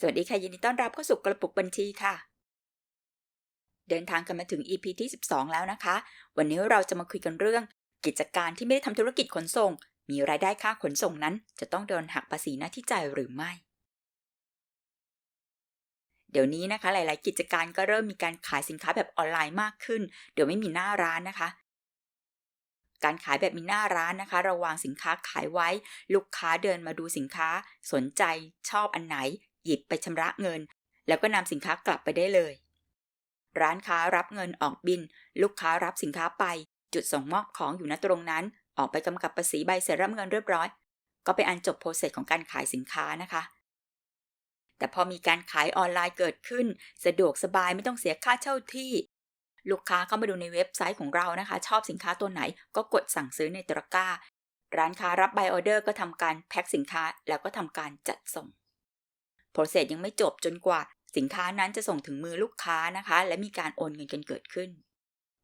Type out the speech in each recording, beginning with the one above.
สวัสดีค่ะ ยินดีต้อนรับเข้าสู่กระปุกบัญชีค่ะ เดินทางกันมาถึง EP ที่ 12 แล้วนะคะ วันนี้เราจะมาคุยกันเรื่อง กิจการที่ไม่ได้ทำธุรกิจขนส่ง มีรายได้ค่าขนส่งนั้น จะต้องโดนหักภาษีหน้าที่จ่ายหรือไม่ เดี๋ยวนี้นะคะ หลาย ๆ กิจการก็เริ่มมีการขายสินค้าแบบออนไลน์มากขึ้น เดี๋ยวไม่มีหน้าร้านนะคะการขายแบบมีหน้าร้านนะคะ เราวางสินค้าขายไว้ ลูกค้าเดินมาดูสินค้า สนใจชอบอันไหน หยิบไปชำระเงิน แล้วก็นำสินค้ากลับไปได้เลย ร้านค้ารับเงินออกบิน ลูกค้ารับสินค้าไป จุดส่งมอบของอยู่ณตรงนั้น ออกไปกำกับภาษีใบเสร็จรับเงินเรียบร้อย ก็เป็นอันจบโปรเซสของการขายสินค้านะคะ แต่พอมีการขายออนไลน์เกิดขึ้น สะดวกสบายไม่ต้องเสียค่าเช่าที่ ลูกค้าเข้ามาดูในเว็บไซต์ของเรานะคะ ชอบสินค้าตัวไหนก็กดสั่งซื้อในตะกร้าร้านค้ารับใบออเดอร์ก็ทำการแพ็คสินค้าแล้วก็ทำการจัดส่ง โปรเซสยังไม่จบจนกว่าสินค้านั้นจะส่งถึงมือลูกค้านะคะ และมีการโอนเงินกันเกิดขึ้น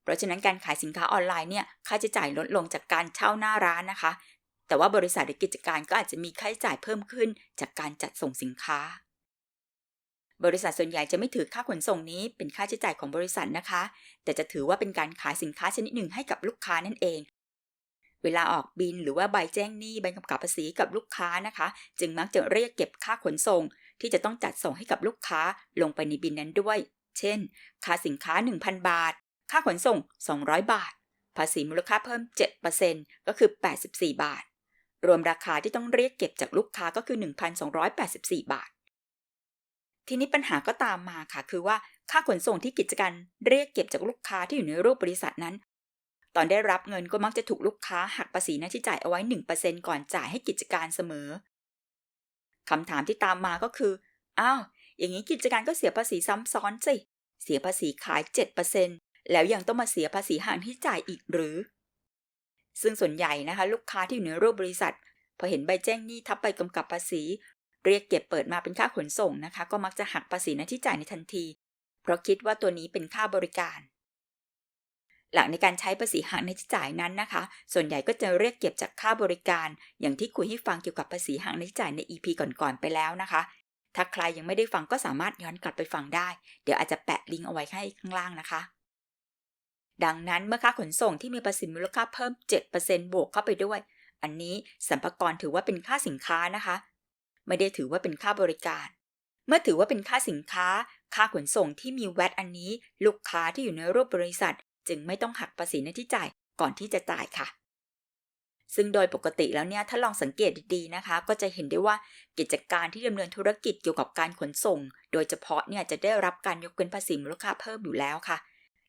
เพราะฉะนั้นการขายสินค้าออนไลน์เนี่ยค่าใช้จ่ายลดลงจากการเช่าหน้าร้านนะคะ แต่ว่าบริษัทหรือกิจการก็อาจจะมีค่าใช้จ่ายเพิ่มขึ้น จากการจัดส่งสินค้า บริษัทส่วนใหญ่จะไม่ถือค่าขนส่งนี้เป็นค่าใช้จ่ายของบริษัทนะคะ แต่จะถือว่าเป็นการขายสินค้าชนิดหนึ่งให้กับลูกค้านั่นเองเวลาออกบินหรือว่าใบแจ้งหนี้ใบกำกับภาษีกับลูกค้านะคะ จึงมักจะเรียกเก็บค่าขนส่ง ที่จะต้องจัดส่งให้กับลูกค้าลงไปในบินนั้นด้วย เช่น ค่าสินค้า 1,000 บาท ค่าขนส่ง 200 บาท ภาษีมูลค่าเพิ่ม 7%ก็คือ 84 บาท รวมราคาที่ต้องเรียกเก็บจากลูกค้าก็คือ 1,284 บาท ทีนี้ปัญหาก็ตามมาค่ะ คือว่าค่าขนส่งที่กิจการเรียกเก็บจากลูกค้าที่อยู่ในรูปบริษัทนั้น ตอนได้รับเงินก็มักจะถูกลูกค้าหักภาษีหน้าที่จ่ายเอาไว้ 1%ก่อนจ่ายให้กิจการเสมอ คำถามที่ตามมาก็คือ อ้าว อย่างนี้กิจการก็เสียภาษีซ้ำซ้อนสิ เสียภาษีขาย 7%แล้วยังต้องมาเสียภาษีห่างที่จ่ายอีกหรือ ซึ่งส่วนใหญ่นะคะ ลูกค้าที่อยู่ในรูปบริษัท พอเห็นใบแจ้งหนี้ทับไปกำกับภาษี เรียกเก็บเปิดมาเป็นค่าขนส่งนะคะ ก็มักจะหักภาษีหน้าที่จ่ายในทันที เพราะคิดว่าตัวนี้เป็นค่าบริการ หลักในการใช้ภาษีหักในจ่ายนั้นนะคะ ส่วนใหญ่ก็จะเรียกเก็บจากค่าบริการ อย่างที่คุยให้ฟังเกี่ยวกับภาษีหักในจ่ายใน EP ก่อนๆไปแล้วนะคะ ถ้าใครยังไม่ได้ฟังก็สามารถย้อนกลับไปฟังได้ เดี๋ยวอาจจะแปะลิงก์เอาไว้ให้ข้างล่างนะคะ ดังนั้นเมื่อค่าขนส่งที่มีภาษีมูลค่าเพิ่ม 7%บวกเข้าไปด้วย อันนี้สัมภากรถือว่าเป็นค่าสินค้านะคะ ไม่ได้ถือว่าเป็นค่าบริการ เมื่อถือว่าเป็นค่าสินค้า ค่าขนส่งที่มีแวตอันนี้ ลูกค้าที่อยู่ในรูปบริษัท จึงไม่ต้องหักภาษีหน้าที่จ่ายก่อนที่จะจ่ายค่ะ ซึ่งโดยปกติแล้วเนี่ยถ้าลองสังเกตดีๆนะคะ ก็จะเห็นได้ว่ากิจการที่ดำเนินธุรกิจเกี่ยวกับการขนส่ง โดยเฉพาะเนี่ยจะได้รับการยกเว้นภาษีมูลค่าเพิ่มอยู่แล้วค่ะ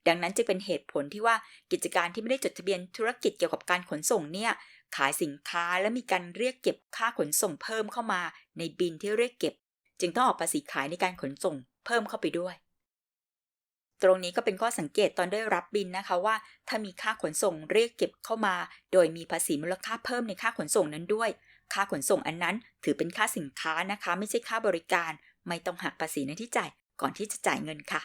ดังนั้นจะเป็นเหตุผลที่ว่ากิจการที่ไม่ได้จดทะเบียนธุรกิจเกี่ยวกับการขนส่งเนี่ยขายสินค้าและมีการเรียกเก็บค่าขนส่งเพิ่มเข้ามา ในบินที่เรียกเก็บ จึงต้องออกภาษีขายในการขนส่งเพิ่มเข้าไปด้วย ตรงนี้ก็เป็นข้อสังเกตตอนได้รับบินนะคะว่า ถ้ามีค่าขนส่งเรียกเก็บเข้ามา โดยมีภาษีมูลค่าเพิ่มในค่าขนส่งนั้นด้วย ค่าขนส่งอันนั้น ถือเป็นค่าสินค้านะคะ ไม่ใช่ค่าบริการ ไม่ต้องหักภาษีในที่จ่ายก่อนที่จะจ่ายเงินค่ะ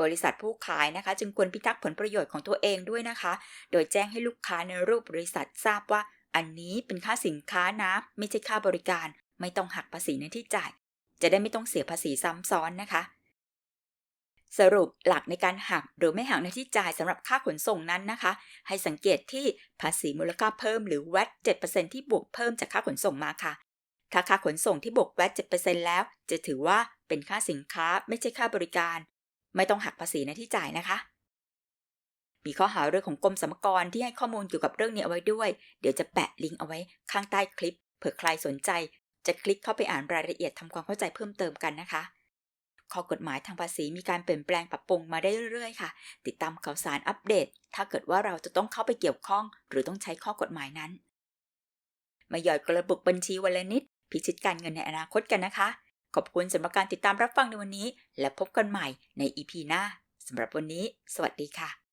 บริษัทผู้ขายนะคะ จึงควรพิทักษ์ผลประโยชน์ของตัวเองด้วยนะคะ โดยแจ้งให้ลูกค้าในรูปบริษัททราบว่า อันนี้เป็นค่าสินค้านะ ไม่ใช่ค่าบริการ ไม่ต้องหักภาษีในที่จ่าย จะได้ไม่ต้องเสียภาษีซ้ำซ้อนนะคะ สรุปหลักในการหักหรือไม่หักในที่จ่ายสำหรับค่าขนส่งนั้นนะคะ ให้สังเกตที่ภาษีมูลค่าเพิ่มหรือ VAT 7%ที่บวกเพิ่มจากค่าขนส่งมาค่ะ ถ้าค่าขนส่งที่บวก VAT 7%แล้ว จะถือว่าเป็นค่าสินค้าไม่ใช่ค่าบริการ ไม่ต้องหักภาษีในที่จ่ายนะคะ มีข้อหาเรื่องของกรมสรรพากรที่ให้ข้อมูลเกี่ยวกับเรื่องนี้เอาไว้ด้วย เดี๋ยวจะแปะลิงก์เอาไว้ข้างใต้คลิป เผื่อใครสนใจ จะคลิกเข้าไปอ่านรายละเอียดทำความเข้าใจเพิ่มเติมกันนะคะ ข้อกฎหมายทางภาษีมีการเปลี่ยนแปลงปรับปรุงมาได้เรื่อยๆค่ะ ติดตามข่าวสารอัปเดต ถ้าเกิดว่าเราจะต้องเข้าไปเกี่ยวข้อง หรือต้องใช้ข้อกฎหมายนั้น มาหยอดกระปุกบัญชีวันละนิด พิชิตการเงินในอนาคตกันนะคะ ขอบคุณสำหรับการติดตามรับฟังในวันนี้ และพบกันใหม่ในอีพีหน้าสำหรับวันนี้ สวัสดีค่ะ